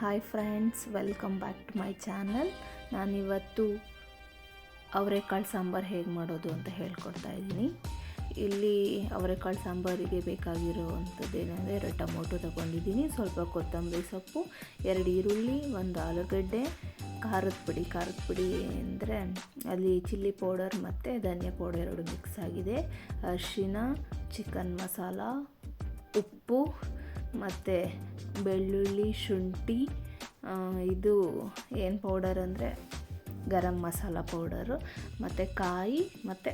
Hi friends welcome back to my channel ನಾನಿವತ್ತು ಅವರೆಕಾಳು ಸಾಂಬಾರು ಹೇಗೆ ಮಾಡೋದು ಅಂತ ಹೇಳ್ಕೊಡ್ತಾ ಇದ್ದೀನಿ. ಇಲ್ಲಿ ಅವರೆಕಾಳು ಸಾಂಬಾರಿಗೆ ಬೇಕಾಗಿರುವಂಥದ್ದು ಏನಂದರೆ ಎರಡು ಟೊಮೊಟೊ ತೊಗೊಂಡಿದ್ದೀನಿ. ಸ್ವಲ್ಪ ಕೊತ್ತಂಬರಿ ಸೊಪ್ಪು, ಎರಡು ಈರುಳ್ಳಿ, ಒಂದು ಆಲೂಗಡ್ಡೆ, ಖಾರದ ಪುಡಿ. ಖಾರದ ಪುಡಿ ಅಂದರೆ ಅಲ್ಲಿ ಚಿಲ್ಲಿ ಪೌಡರ್ ಮತ್ತು ಧನಿಯಾ ಪೌಡರ್ ಎರಡು ಮಿಕ್ಸ್ ಆಗಿದೆ. ಅರಿಶಿನ, ಚಿಕನ್ ಮಸಾಲ, ಉಪ್ಪು ಮತ್ತು ಬೆಳ್ಳುಳ್ಳಿ, ಶುಂಠಿ ಇದು ಏನು ಪೌಡರ್ ಅಂದರೆ ಗರಂ ಮಸಾಲ ಪೌಡರು ಮತ್ತು ಕಾಯಿ ಮತ್ತು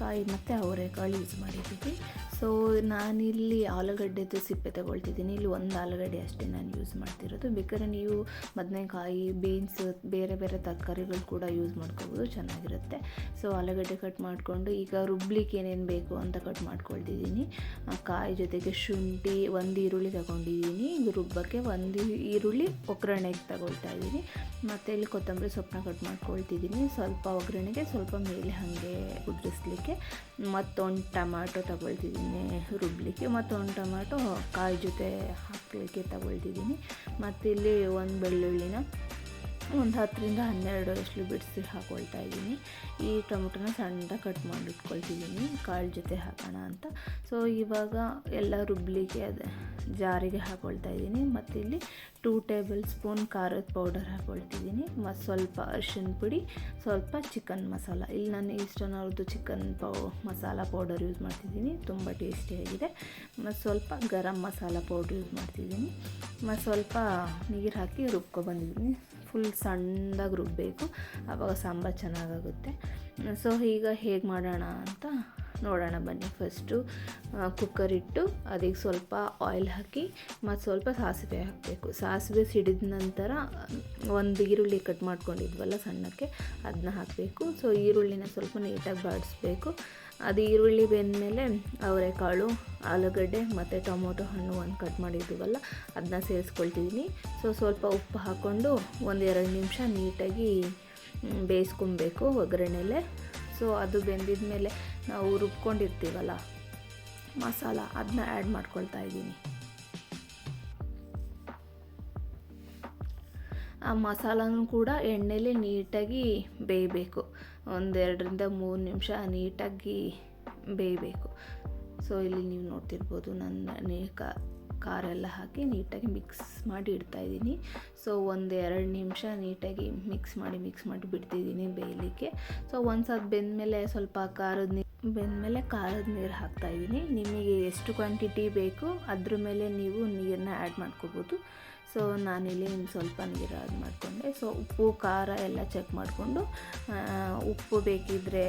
ಕಾಯಿ ಮತ್ತು ಅವರೆಕಾಳು ಯೂಸ್ ಮಾಡಿದ್ದೀವಿ. ಸೊ ನಾನಿಲ್ಲಿ ಆಲೂಗಡ್ಡೆದು ಸಿಪ್ಪೆ ತಗೊಳ್ತಿದ್ದೀನಿ. ಇಲ್ಲಿ ಒಂದು ಆಲೂಗಡ್ಡೆ ಅಷ್ಟೇ ನಾನು ಯೂಸ್ ಮಾಡ್ತಿರೋದು. ಬೇಕಾದ್ರೆ ನೀವು ಬದನೆಕಾಯಿ ಬೀನ್ಸ್ ಬೇರೆ ಬೇರೆ ತರಕಾರಿಗಳು ಕೂಡ ಯೂಸ್ ಮಾಡ್ಕೋಬೋದು. ಚೆನ್ನಾಗಿರುತ್ತೆ. ಸೊ ಆಲೂಗಡ್ಡೆ ಕಟ್ ಮಾಡಿಕೊಂಡು ಈಗ ರುಬ್ಲಿಕ್ಕೆ ಏನೇನು ಬೇಕು ಅಂತ ಕಟ್ ಮಾಡ್ಕೊಳ್ತಿದ್ದೀನಿ. ಕಾಯಿ ಜೊತೆಗೆ ಶುಂಠಿ, ಒಂದು ಈರುಳ್ಳಿ ತಗೊಂಡಿದ್ದೀನಿ. ರುಬ್ಬಕ್ಕೆ ಒಂದು ಈರುಳ್ಳಿ ಒಗ್ಗರಣೆಗೆ ತಗೊಳ್ತಾ ಇದ್ದೀನಿ. ಮತ್ತು ಇಲ್ಲಿ ಕೊತ್ತಂಬರಿ ಸೊಪ್ಪನ್ನ ಕಟ್ ಮಾಡ್ಕೊಳ್ತಿದ್ದೀನಿ. ಸ್ವಲ್ಪ ಒಗ್ಗರಣೆಗೆ ಸ್ವಲ್ಪ ಮೇಲೆ ಹಾಗೆ ಉದುರಿಸ್ಲಿಕ್ಕೆ ಮತ್ತೊಂದು ಟಮಾಟೊ ತಗೊಳ್ತಿದ್ದೀನಿ. ರುಬ್ಲಿಕ್ಕೆ ಒಂದು ಟೊಮಾಟೊ ಕಾಯಿ ಜೊತೆ ಹಾಕಲಿಕ್ಕೆ ತಗೊಳ್ತಿದ್ದೀನಿ. ಮತ್ತಿಲ್ಲಿ ಒಂದು ಬೆಳ್ಳುಳ್ಳಿನ ಒಂದು ಹತ್ತರಿಂದ ಹನ್ನೆರಡು ಅಷ್ಟು ಬಿಡಿಸಿ ಹಾಕೊಳ್ತಾ ಇದ್ದೀನಿ. ಈ ಟೊಮೊಟೊನ ಸಣ್ಣದಾಗಿ ಕಟ್ ಮಾಡಿಟ್ಕೊಳ್ತಿದ್ದೀನಿ. ಕಾಳು ಜೊತೆ ಹಾಕೋಣ ಅಂತ. ಸೊ ಇವಾಗ ಎಲ್ಲ ರುಬ್ಲಿಗೆ ಅದು ಜಾರಿಗೆ ಹಾಕೊಳ್ತಾ ಇದ್ದೀನಿ. ಮತ್ತು ಇಲ್ಲಿ ಟೂ ಟೇಬಲ್ ಸ್ಪೂನ್ ಖಾರದ ಪೌಡರ್ ಹಾಕೊಳ್ತಿದ್ದೀನಿ. ಮತ್ತು ಸ್ವಲ್ಪ ಅರಿಶಿನ ಪುಡಿ, ಸ್ವಲ್ಪ ಚಿಕನ್ ಮಸಾಲ ಇಲ್ಲಿ ನಾನು ಈಸ್ಟರ್ನ್ ಅವ್ರದ್ದು ಚಿಕನ್ ಪೌ ಮಸಾಲ ಪೌಡರ್ ಯೂಸ್ ಮಾಡ್ತಿದ್ದೀನಿ. ತುಂಬ ಟೇಸ್ಟಿಯಾಗಿದೆ ಮತ್ತು ಸ್ವಲ್ಪ ಗರಂ ಮಸಾಲ ಪೌಡ್ರ್ ಯೂಸ್ ಮಾಡ್ತಿದ್ದೀನಿ. ಮತ್ತು ಸ್ವಲ್ಪ ನೀರು ಹಾಕಿ ರುಬ್ಕೊ ಬಂದಿದ್ದೀನಿ. ಫುಲ್ ಸಣ್ಣದಾಗಿ ರುಬ್ಬಬೇಕು ಆವಾಗ ಸಾಂಬಾರು ಚೆನ್ನಾಗಾಗುತ್ತೆ. ಸೊ ಈಗ ಹೇಗೆ ಮಾಡೋಣ ಅಂತ ನೋಡೋಣ ಬನ್ನಿ ಫಸ್ಟು. ಕುಕ್ಕರ್ ಇಟ್ಟು ಅದಕ್ಕೆ ಸ್ವಲ್ಪ ಆಯಿಲ್ ಹಾಕಿ ಮತ್ತು ಸ್ವಲ್ಪ ಸಾಸಿವೆ ಹಾಕಬೇಕು. ಸಾಸಿವೆ ಸಿಡಿದ ನಂತರ ಒಂದು ಈರುಳ್ಳಿ ಕಟ್ ಮಾಡ್ಕೊಂಡಿದ್ವಲ್ಲ ಸಣ್ಣಕ್ಕೆ ಅದನ್ನ ಹಾಕಬೇಕು. ಸೊ ಈರುಳ್ಳಿನ ಸ್ವಲ್ಪ ನೀಟಾಗಿ ಬಾಡಿಸ್ಬೇಕು. ಅದು ಈರುಳ್ಳಿ ಬೆಂದಮೇಲೆ ಅವರೆಕಾಳು, ಆಲೂಗಡ್ಡೆ ಮತ್ತು ಟೊಮೊಟೊ ಹಣ್ಣು ಒಂದು ಕಟ್ ಮಾಡಿದ್ದೀವಲ್ಲ ಅದನ್ನ ಸೇರಿಸ್ಕೊಳ್ತಿದ್ದೀನಿ ಸೊ ಸ್ವಲ್ಪ ಉಪ್ಪು ಹಾಕ್ಕೊಂಡು ಒಂದು ಎರಡು ನಿಮಿಷ ನೀಟಾಗಿ ಬೇಯಿಸ್ಕೊಬೇಕು ಒಗ್ಗರಣೆಲೆ. ಸೊ ಅದು ಬೆಂದಿದ ಮೇಲೆ ನಾವು ರುಬ್ಕೊಂಡಿರ್ತೀವಲ್ಲ, ಮಸಾಲ ಅದನ್ನ ಆ್ಯಡ್ ಮಾಡ್ಕೊಳ್ತಾ ಇದ್ದೀನಿ. ಆ ಮಸಾಲನೂ ಕೂಡ ಎಣ್ಣೆಲಿ ನೀಟಾಗಿ ಬೇಯಬೇಕು. ಒಂದೆರಡರಿಂದ ಮೂರು ನಿಮಿಷ ನೀಟಾಗಿ ಬೇಯಬೇಕು. ಸೊ ಇಲ್ಲಿ ನೀವು ನೋಡ್ತಿರ್ಬೋದು ನನ್ನ ನೀ ಖಾರ ಎಲ್ಲ ಹಾಕಿ ನೀಟಾಗಿ ಮಿಕ್ಸ್ ಮಾಡಿ ಇಡ್ತಾ ಇದ್ದೀನಿ ಸೊ ಒಂದು ಎರಡು ನಿಮಿಷ ನೀಟಾಗಿ ಮಿಕ್ಸ್ ಮಾಡಿ ಮಿಕ್ಸ್ ಮಾಡಿ ಬಿಡ್ತಿದ್ದೀನಿ ಬೇಯಲಿಕ್ಕೆ. ಸೊ ಒಂದು ಸಲ ಬೆಂದಮೇಲೆ ಸ್ವಲ್ಪ ಖಾರದ ನೀರು ಬೆಂದಮೇಲೆ ಖಾರದ ನೀರು ಹಾಕ್ತಾಯಿದ್ದೀನಿ. ನಿಮಗೆ ಎಷ್ಟು ಕ್ವಾಂಟಿಟಿ ಬೇಕು ಅದ್ರ ಮೇಲೆ ನೀವು ನೀರನ್ನ ಆ್ಯಡ್ ಮಾಡ್ಕೋಬೋದು. ಸೊ ನಾನಿಲ್ಲಿ ಸ್ವಲ್ಪ ನೀರು ಆ್ಯಡ್ ಮಾಡಿಕೊಂಡೆ. ಸೊ ಉಪ್ಪು, ಖಾರ ಎಲ್ಲ ಚೆಕ್ ಮಾಡಿಕೊಂಡು ಉಪ್ಪು ಬೇಕಿದ್ದರೆ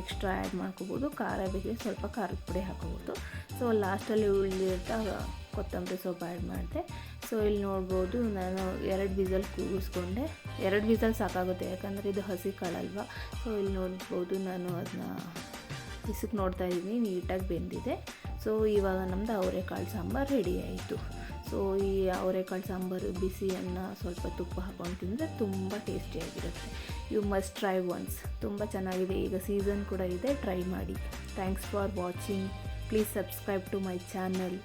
ಎಕ್ಸ್ಟ್ರಾ ಆ್ಯಡ್ ಮಾಡ್ಕೋಬೋದು. ಖಾರ ಬೇಕಿದ್ರೆ ಸ್ವಲ್ಪ ಖಾರದ ಪುಡಿ ಹಾಕೋಬೋದು. ಸೊ ಲಾಸ್ಟಲ್ಲಿ ಉಳಿದಿರ್ತಾ ಕೊತ್ತಂಬರಿ ಸೊಪ್ಪು ಆ್ಯಡ್ ಮಾಡಿದೆ. ಸೊ ಇಲ್ಲಿ ನೋಡ್ಬೋದು ನಾನು ಎರಡು ವಿಸಲ್ ಕೂಗಿಸ್ಕೊಂಡೆ. ಎರಡು ವಿಸಲ್ ಸಾಕಾಗುತ್ತೆ, ಯಾಕಂದರೆ ಇದು ಹಸಿ ಕಾಳಲ್ವ. ಸೊ ಇಲ್ಲಿ ನೋಡ್ಬೋದು ನಾನು ಅದನ್ನ ಬಿಸಿಗೆ ನೋಡ್ತಾ ಇದ್ದೀನಿ, ನೀಟಾಗಿ ಬೆಂದಿದೆ. ಸೊ ಇವಾಗ ನಮ್ಮದು ಅವರೆಕಾಳು ಸಾಂಬಾರು ರೆಡಿ ಆಯಿತು. ಸೊ ಈ ಅವರೆಕಾಳು ಸಾಂಬಾರು ಬಿಸಿ ಅನ್ನ ಸ್ವಲ್ಪ ತುಪ್ಪ ಹಾಕೊಂಡು ತಿಂದರೆ ತುಂಬ ಟೇಸ್ಟಿಯಾಗಿರುತ್ತೆ ಯು ಮಸ್ಟ್ ಟ್ರೈ ಒನ್ಸ್ ತುಂಬ ಚೆನ್ನಾಗಿದೆ. ಈಗ ಸೀಸನ್ ಕೂಡ ಇದೆ ಟ್ರೈ ಮಾಡಿ. Thanks for watching please subscribe to my channel